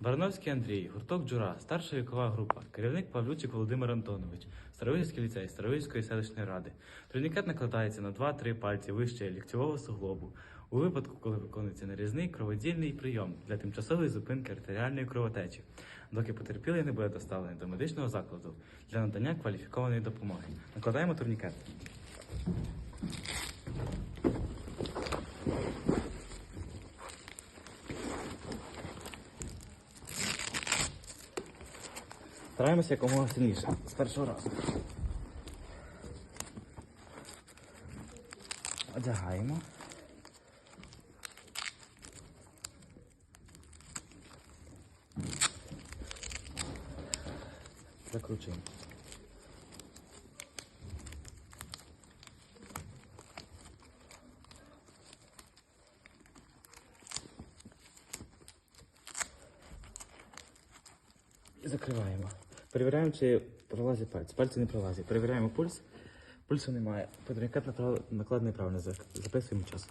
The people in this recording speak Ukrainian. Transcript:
Барановський Андрій, гурток Джура, старша вікова група, керівник Павлючик Володимир Антонович, Старовильський ліцей Старовильської селищної ради. Турнікет накладається на 2-3 пальці вище ліктьового суглобу. У випадку, коли виконується нарізний кроводільний прийом для тимчасової зупинки артеріальної кровотечі, доки потерпілий не буде доставлений до медичного закладу для надання кваліфікованої допомоги. Накладаємо турнікет. Стараємося якомога сильніше. З першого разу. Одягаємо. Закручуємо. Закриваємо. Перевіряємо, чи пролазить пальці. Пальці не пролазять. Перевіряємо пульс. Пульсу немає. Турнікет накладений правильно. Записуємо час.